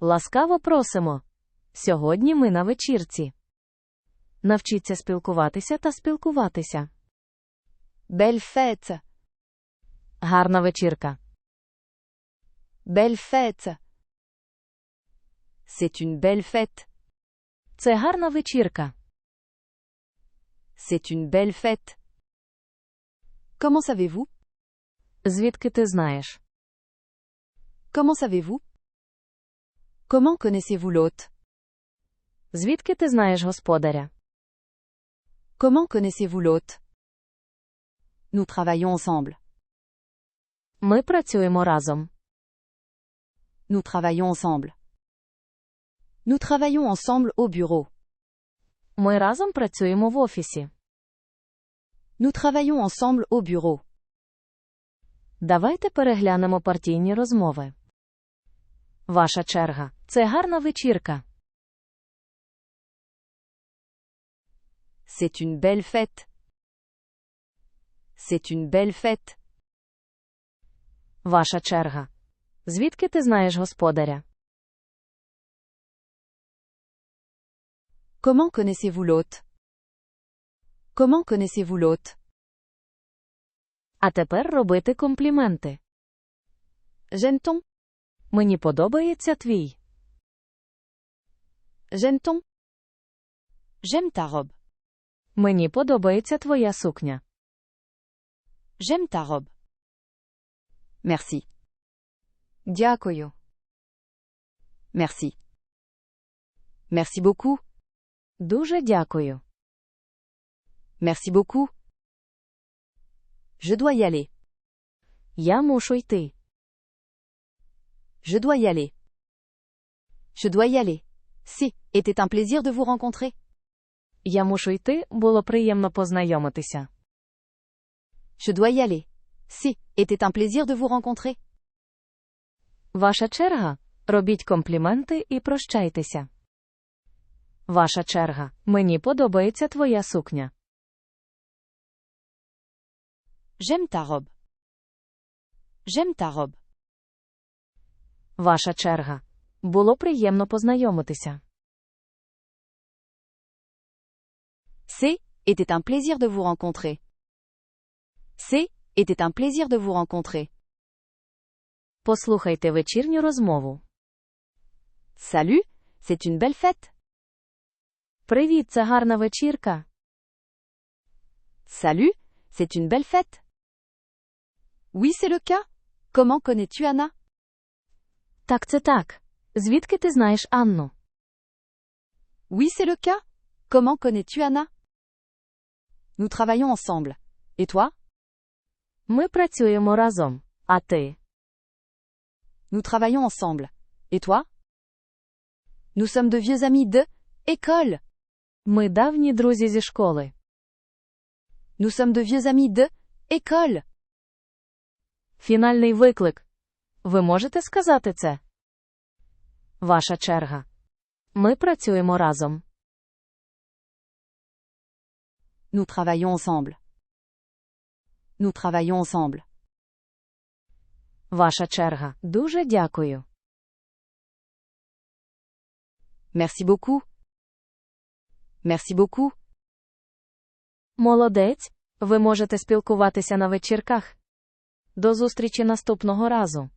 Ласкаво просимо. Сьогодні ми на вечірці. Навчіться спілкуватися та спілкуватися. Fête. Гарна вечірка. Fête. C'est une belle fête. Це гарна вечірка. C'est une belle fête. Comment savez-vous Звідки ти знаєш? Comment savez-vous Comment connaissez-vous l'hôte Звідки ти знаєш господаря? Comment connaissez-vous l'hôte Nous travaillons ensemble. Ми працюємо разом. Nous travaillons ensemble. Nous travaillons ensemble au bureau. Ми разом працюємо в офісі. Nous travaillons ensemble au bureau. Давайте переглянемо партійні розмови. Ваша черга. Це гарна вечірка. C'est une belle fête. C'est une belle fête. Ваша черга. Звідки ти знаєш господаря? Comment connaissez-vous l'hôte Comment connaissez-vous l'hôte А тепер робити компліменти. J'aime-t-on Мені подобається твій. J'aime-t-on J'aime ta robe. Мені подобається твоя сукня. J'aime ta robe. Merci. Дякую. Merci. Merci beaucoup. Дуже дякую. Merci beaucoup. Je dois y aller. Я мушу йти. Je dois y aller. Je dois y aller. Si, était un plaisir de vous rencontrer. Я мушу йти, було приємно познайомитися. Je dois y aller. Si, était un plaisir de vous rencontrer. Ваша черга. Робіть компліменти і прощайтеся. Ваша черга. Мені подобається твоя сукня. J'aime ta robe. J'aime ta robe. Ваша черга. Було приємно познайомитися. C'est, était un plaisir de vous rencontrer. C'est, était un plaisir de vous rencontrer. Послухайте вечірню розмову. Salut, c'est une belle fête. Привіт, це гарна вечірка. Salut, c'est une belle fête. Oui, c'est le cas. Comment connais-tu Anna Так, це так. Звідки ти знаєш Анну? Oui, c'est le cas. Comment connais-tu Anna Nous travaillons ensemble. Et toi Ми працюємо разом. А ти? Nous travaillons ensemble. Et toi Nous sommes de vieux amis de école. Ми давні друзі зі школи. Nous sommes de vieux amis de école. Фінальний виклик. Ви можете сказати це? Ваша черга. Ми працюємо разом. Nous travaillons ensemble. Nous travaillons ensemble. Ваша черга. Дуже дякую. Merci beaucoup. Merci beaucoup. Молодець. Ви можете спілкуватися на вечірках. До зустрічі наступного разу.